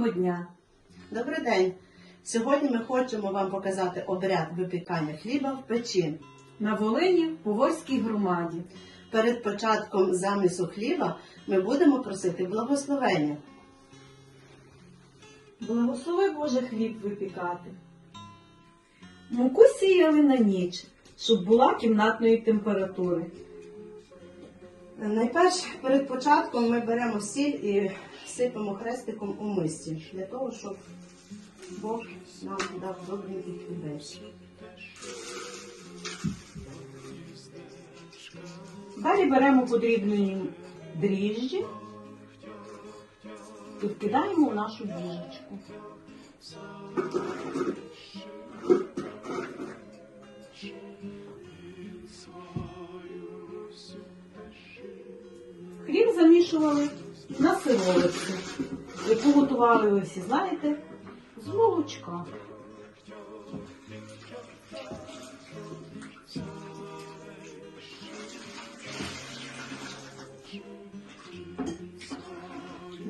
Доброго дня! Добрий день! Сьогодні ми хочемо вам показати обряд випікання хліба в печі. На Волині Поворській громаді. Перед початком замісу хліба ми будемо просити благословення. Благослови Боже хліб випікати. Муку сіяли на ніч, щоб була кімнатної температури. Найперше, перед початком ми беремо сіль і сипемо хрестиком у мисці, для того, щоб Бог нам дав добренький хлібець. Далі беремо подрібнені дріжджі і вкидаємо в нашу діжечку. Готували ви всі знаєте, з молочка.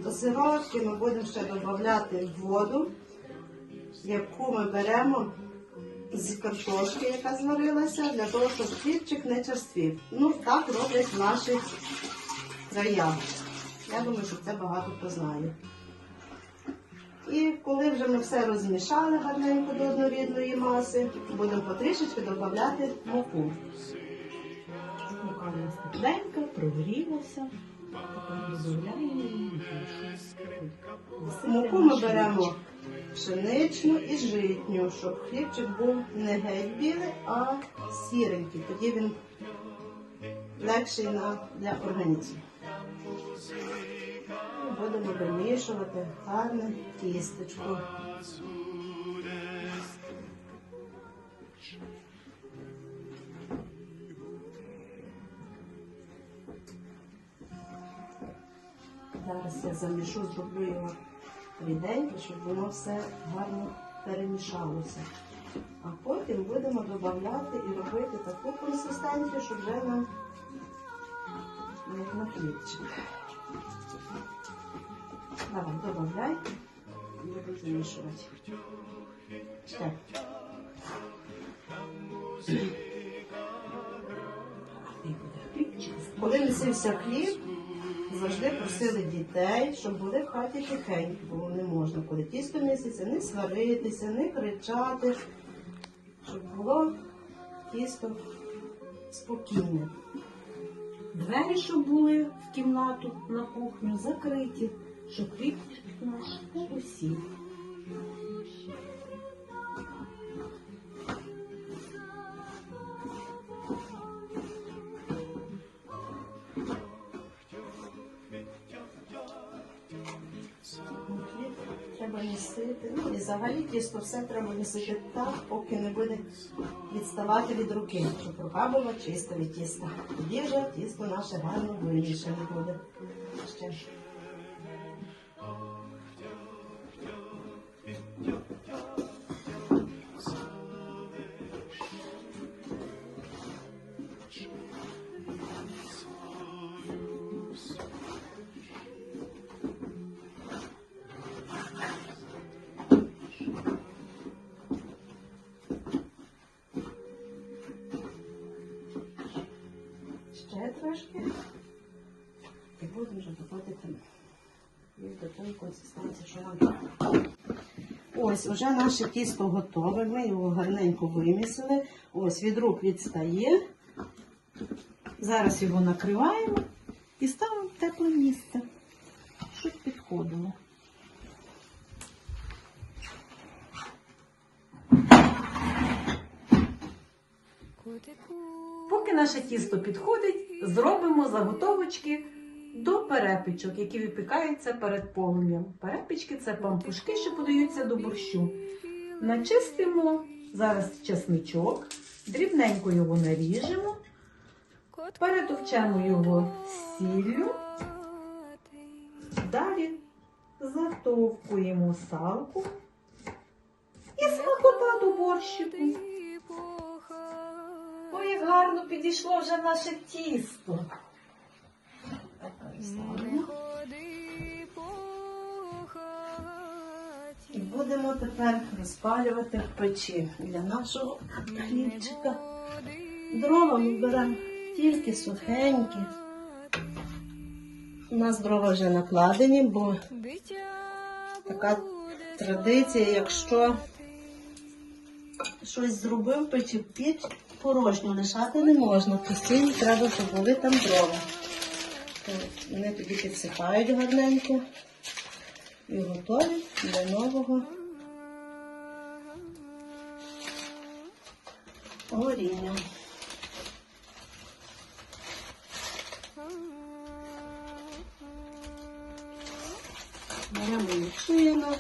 До сироватки ми будемо ще додати воду, яку ми беремо з картошки, яка зварилася, для того, щоб хлібчик не черствів. Ну, так роблять в наших. Я думаю, що це багато хто знає. І коли вже ми все розмішали гарненько до однорідної маси, будемо потрішечки додати муку. Мука у нас тепленька, прогрілася. Муку ми беремо пшеничну і житню, щоб хлібчик був не геть білий, а сіренький. Тоді він легший для організму. Будемо вимішувати гарне тістечко. Зараз я замішу, зроблю його ріденько, щоб воно все гарно перемішалося. А потім будемо додавати і робити таку консистенцію, щоб вже нам як на хлібчик. Давай, додай і буду змішувати. Так. Коли несився хліб, завжди просили дітей, щоб були в хаті тихенько, бо не можна, коли тісто місяця, не сваритися, не кричати, щоб було тісто спокійне. Двері, щоб були в кімнату на кухню, закриті, щоб хліб наш. Хліб треба місити. Ну і взагалі тісто все треба місити так, поки не буде відставати від руки, щоб рука була чиста від тіста. Тоді вже тісто наше гарно вимішане буде. Ще. Ще трошки. І будемо вже доводити їх до тої консистенції, що нам треба. Ось, вже наше тісто готове. Ми його гарненько вимісили. Ось від рук відстає. Зараз його накриваємо і ставимо в тепле місце, щоб підходило. Поки наше тісто підходить, зробимо заготовочки до перепічок, які випікаються перед полум'ям. Перепічки це пампушки, що подаються до борщу. Начистимо зараз чесничок, дрібненько його наріжемо, перетовчемо його сіллю, далі затовкуємо салку і смакота до борщику. Ой, як гарно підійшло вже наше тісто. І будемо тепер розпалювати в печі для нашого хлібчика. Дрова ми беремо тільки сухенькі. У нас дрова вже накладені, бо така традиція, якщо щось зробив печі, піч порожньо лишати не можна. Постійно треба, щоб були там дрова. Вони тоді підсихають гарненько і готові для нового горіння. Беремо лічину.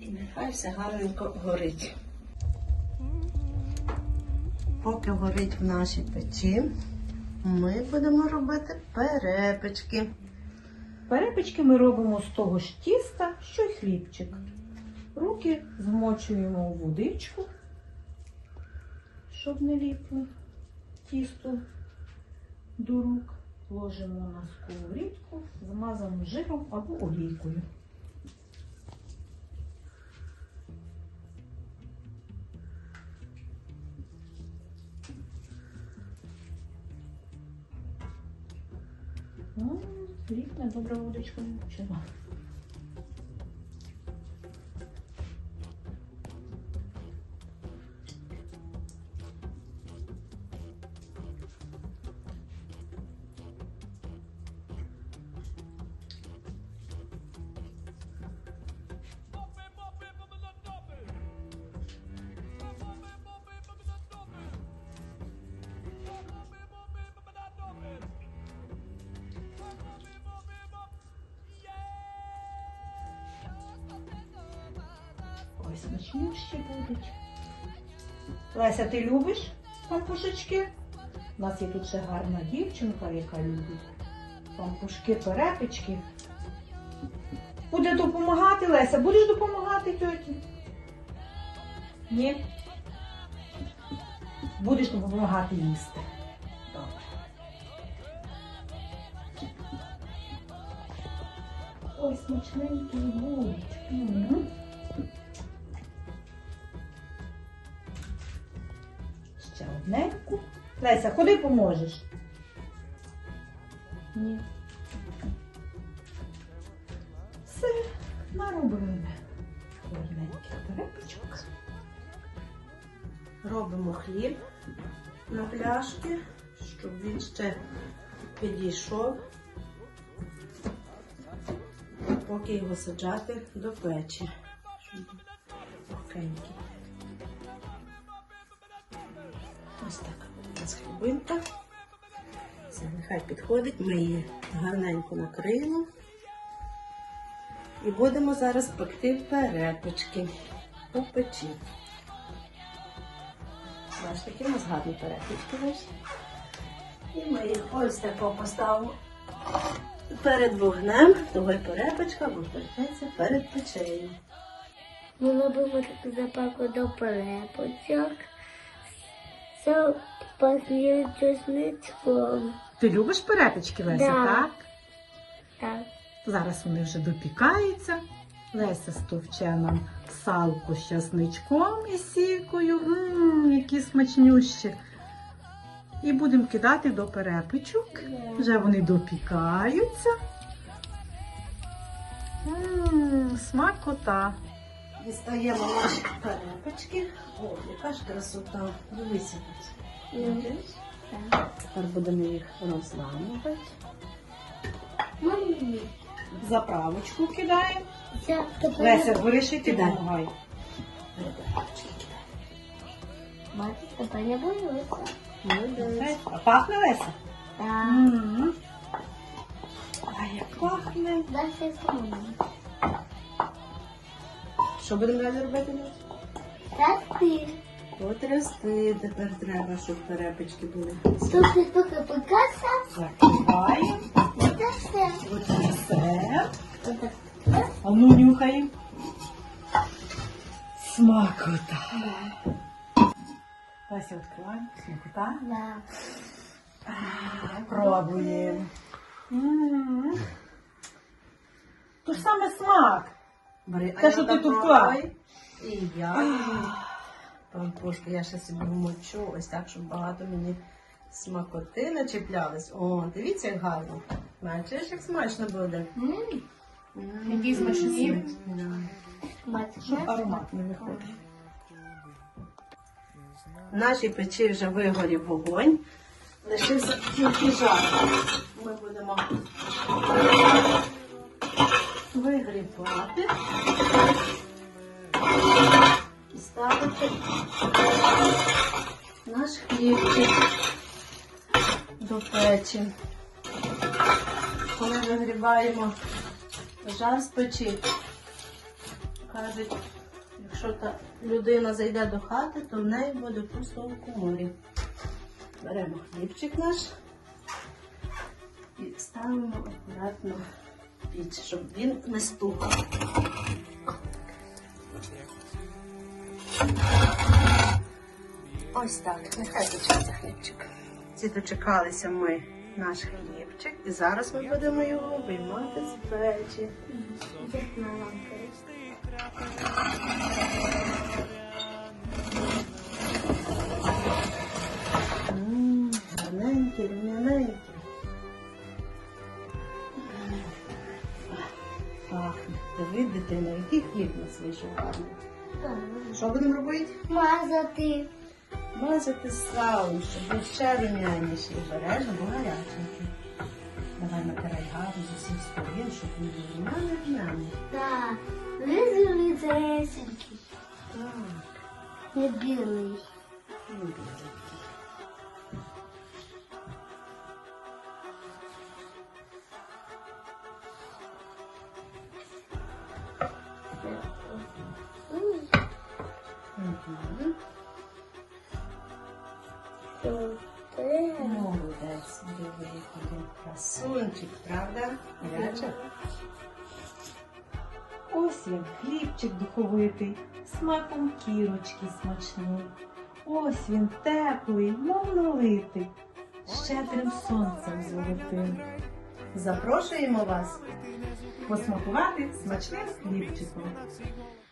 І нехай все гарненько горить. Поки горить в нашій печі, ми будемо робити перепечки. Перепічки ми робимо з того ж тіста, що й хлібчик. Руки змочуємо у водичку, щоб не ліпли тісто до рук. Ложимо на сковорідку, змазану жиром або олійкою. Ліпне не почала. Ой, смачнющі будуть. Леся, ти любиш пампушечки? У нас є тут ще гарна дівчинка, яка любить пампушки, перепечки. Буде допомагати, Леся, будеш допомагати тьоті? Ні? Будеш допомагати їсти. Ой, смачненькі будуть. Одненьку. Леся, ходи поможеш. Ні. Все, наробили. Гарненьких перепічок. Робимо хліб на пляшки, щоб він ще підійшов, поки його саджати до печі. Щоб Хлібинка. Все, нехай підходить. Ми її гарненько накриємо. І будемо зараз пекти перепечки у печі. Бачите, які у нас гарні перепічки вийшли. І ми їх ось тако поставимо перед вогнем, того й перепечка, бо печеться перед печею. Ми робимо запаку до перепочок. Це пахне чесничком. Ти любиш перепічки, Леся, Да. так? Так. Зараз вони вже допікаються. Леся стовче нам салку з часничком і сількою. Мм, які смачнющі. І будемо кидати до перепічок. Вже вони допікаються. Мм, смакота. Дістаємо наші перепечки. О, яка ж красота. Дивися. Тепер будемо їх розламувати. Мамі, Заправочку кидаємо. Леся, і ти Кидай. Перепечки кидаємо. бачиш, тепер не боюся. Молодець. А пахне Леся? Так. А як пахне. Далі знову. Що будемо далі робити? Так ти. Потрясти тепер треба, щоб перепечки були. Ти поки покаса, Закриваємо. це все. А ну нюхаємо. Смакота. Да. Леся, відкриваємо. Смакота. Да. Пробуємо. М. То ж саме смак. Бери, Те, що ти тупла. І я візьму. Пампушку, я ще собі вмочу, ось так, щоб багато мені смакоти начіплялись. О, дивіться, як гарно. Бачиш, як смачно буде. Які смачні. Щоб аромат не виходить. В нашій печі вже вигорів вогонь. Лишився тільки жар. Ми будемо вигрібати і ставити наш хлібчик до печі. Коли вигрібаємо жар з печі, кажуть, Якщо та людина зайде до хати, то в неї буде пусто в коморі. Беремо хлібчик наш і ставимо акуратно піч, щоб він не стукав. Ось так, нехай дочекається хлібчик. Ці дочекалися ми наш хлібчик, і зараз ми будемо його виймати з печі. Дитина, який хліб у нас вийшов гарний. Що будемо робити? Мазати. Мазати салом, щоб був ще рум'яніший. Бережно, бо гаряченький. Давай натирай гарно з усіх сторін, щоб він був рум'яний рум'яний. Так. Визили цесенький. Так, Не білий. ну, біленький. Диви, красунчик, правда? Гаряча? Ось він, хлібчик духовитий, смаком кірочки смачний. Ось він теплий, мов налитий, щедрим сонцем золотим. Запрошуємо вас Посмакувати смачним хлібчиком.